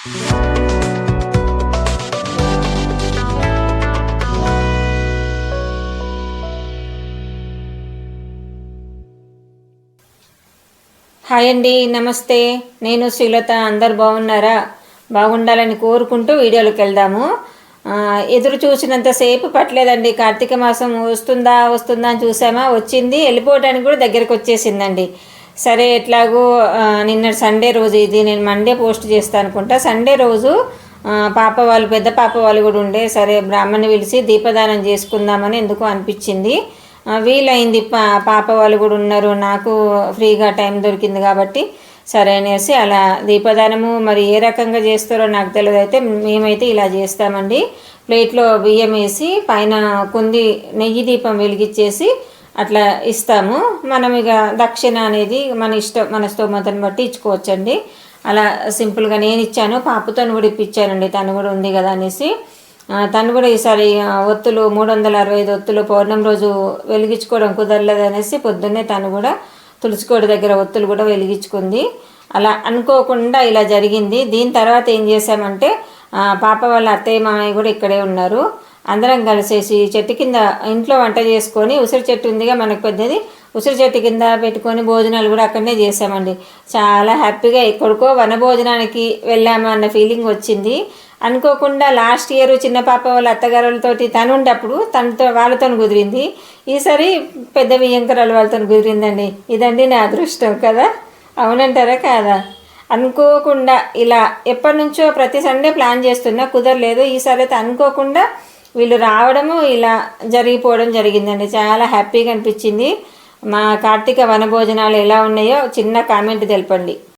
Hi అండి నమస్తే. నేను శ్రీలత అందరు బాగున్నారా? బాగుండాలని కోరుకుంటూ వీడియోలోకి వెళ్దాము. ఎదురు చూసినంతసేపు పట్టలేదండి. కార్తీక మాసం వస్తుందా వస్తుందా అని చూసామా? వచ్చింది వెళ్ళిపోవడానికి కూడా దగ్గరకు వచ్చేసిందండి. సరే ఎట్లాగో నిన్న సండే రోజు ఇది నేను మండే పోస్ట్ చేస్తాను అనుకుంటా. సండే రోజు పాప వాళ్ళు పెద్ద పాప వాళ్ళు కూడా ఉండే. సరే బ్రాహ్మణ్ని పిలిచి దీపదానం చేసుకుందామని ఎందుకు అనిపించింది. వీలైంది పా పాప వాళ్ళు కూడా ఉన్నారు. నాకు ఫ్రీగా టైం దొరికింది కాబట్టి సరే అనేసి అలా దీపదానము మరి ఏ రకంగా చేస్తారో నాకు తెలియదు. అయితే మేమైతే ఇలా చేస్తామండి. ప్లేట్లో బియ్యం వేసి పైన కొంది నెయ్యి దీపం వెలిగించేసి అట్లా ఇస్తాము. మనం ఇక దక్షిణ అనేది మన ఇష్టం మన స్తోమతను బట్టి ఇచ్చుకోవచ్చండి. అలా సింపుల్గా నేను ఇచ్చాను పాపతో కూడా ఇప్పించానండి. తను కూడా ఉంది కదా అనేసి. తను కూడా ఈసారి ఒత్తులు మూడు వందల అరవై ఐదు ఒత్తులు పౌర్ణమి రోజు వెలిగించుకోవడం కుదరలేదు అనేసి పొద్దున్నే తను కూడా తులసికోడి దగ్గర ఒత్తులు కూడా వెలిగించుకుంది. అలా అనుకోకుండా ఇలా జరిగింది. దీని తర్వాత ఏం చేశామంటే పాప వాళ్ళ అత్తయ్య మామయ్య కూడా ఇక్కడే ఉన్నారు. అందరం కలిసేసి చెట్టు కింద ఇంట్లో వంట చేసుకొని ఉసిరి చెట్టు ఉందిగా మనకు పెద్దది. ఉసిరి చెట్టు కింద పెట్టుకొని భోజనాలు కూడా అక్కడనే చేసామండి చాలా హ్యాపీగా ఎక్కడికో వన భోజనానికి వెళ్ళాము అన్న ఫీలింగ్ వచ్చింది. అనుకోకుండా లాస్ట్ ఇయర్ చిన్న పాప వాళ్ళ అత్తగారులతోటి తను ఉండేప్పుడు తనతో వాళ్ళతో కుదిరింది. ఈసారి పెద్ద వియ్యంకరాలు వాళ్ళతో కుదిరిందండి. ఇదండి నా అదృష్టం కదా? అవునంటారా కాదా? అనుకోకుండా ఇలా ఎప్పటి నుంచో ప్రతి సండే ప్లాన్ చేస్తున్నా కుదరలేదు. ఈసారి అయితే అనుకోకుండా వీళ్ళు రావడము ఇలా జరిగిపోవడం జరిగిందండి. చాలా హ్యాపీగా అనిపించింది. మా కార్తీక వనభోజనాలు ఎలా ఉన్నాయో చిన్న కామెంట్ తెలపండి.